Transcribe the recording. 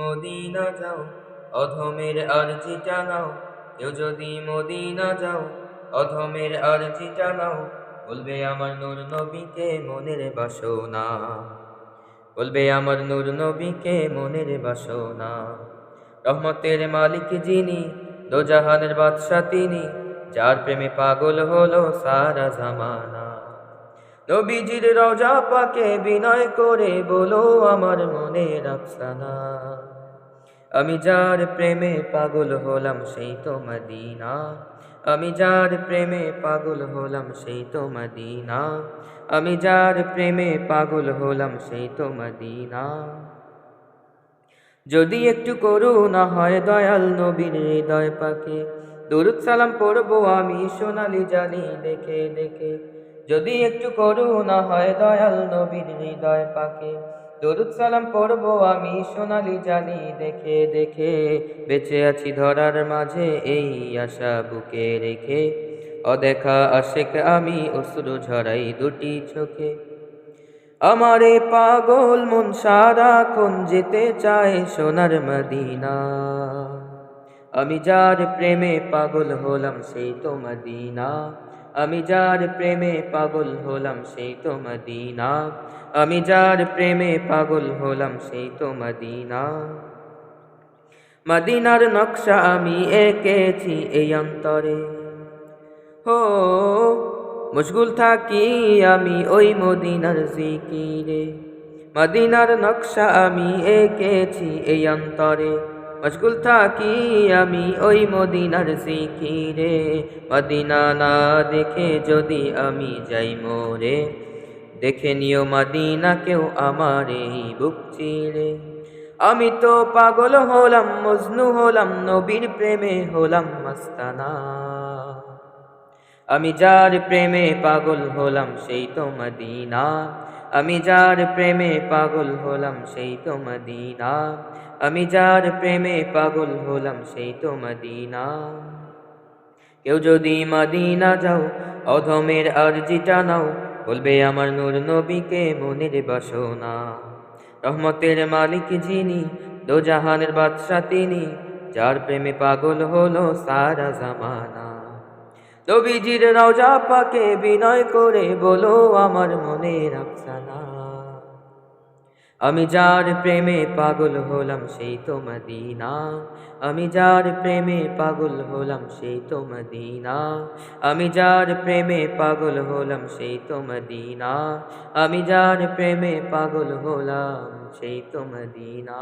Medina যাও, অধমের আরজি টানাও কেউ যদি মদিনা যাও, অধমের আরজি টানাও বলবে আমার নূর নবীকে মনের বাসনা। বলবে আমার নূর নবীকে মনের বাসনা। রহমতের মালিক যিনি, দোজাহানের বাদশা তিনি, যার প্রেমে পাগল হলো সারা জামানা। নবীজির রজা পাকে বিনয় করে বলো আমার মনের আফসানা। আমি যার প্রেমে পাগল হলাম সেই তো মদিনা। আমি যার প্রেমে পাগল হলাম সেই তো মদিনা। আমি যার প্রেমে পাগল হলাম সেই তো মদিনা। যদি একটু করুণা হয় দয়াল নবীর হৃদয় পাকে, দরুদ সালাম পড়ব আমি সোনালি জানি দেখে দেখে। যদি একটু করুণা হয় দয়াল নবীর হৃদয় পাকে, দরুদ সালাম পড়ব আমি সোনালি জানি দেখে দেখে, বেঁচে আছি ধরার মাঝে এই আশা বুকে রেখে, অদেখা আশেক আমি অশ্রু ঝরাই দুটি চোখে। আমারে পাগল মন সারাক্ষণ যেতে চায় সোনার মদিনা, আমি যার প্রেমে পাগল হলাম সেই তো মদিনা। আমি যার প্রেমে পাগল হলাম সেই তো মদিনা। আমি যার প্রেমে পাগল হলাম সেই তো মদিনা। মদিনার নকশা আমি এঁকেছি এই অন্তরে। হো, মুশগুল থাকি আমি ওই মদিনার জিকিরে। মদিনার নকশা আমি এঁকেছি এই অন্তরে। মশগুল থাকি আমি ওই মদিনার জিকিরে মদিনা না দেখে যদি আমি যাই মোরে, দেখে নিও মদিনা কেউ আমার এই বুক আমি তো পাগল হলাম, মজনু হলাম, নবীর প্রেমে হলাম মস্তানা। আমি যার প্রেমে পাগল হলাম, সেই তো মদিনা। আমি যার প্রেমে পাগল হলাম, সেই তো মদিনা। আমি যার প্রেমে পাগল হলাম সেই তো মদিনা। কেউ যদি মদিনা যাও, অধমের আরজিটা নাও, বলবে আমার নূর নবীকে মনের বাসনা। রহমতের মালিক যিনি, দোজাহানের বাদশা তিনি, যার প্রেমে পাগল হলো সারা জামানা। নবীজির রওজা পাকে বিনয় করে বলো আমার মনের আফসানা। আমি যার প্রেমে পাগল হলাম সেই তো মদিনা। আমি যার প্রেমে পাগল হলাম সেই তো মদিনা। আমি যার প্রেমে পাগল হলাম সেই তো মদিনা। আমি যার প্রেমে পাগল হলাম সেই তো মদিনা।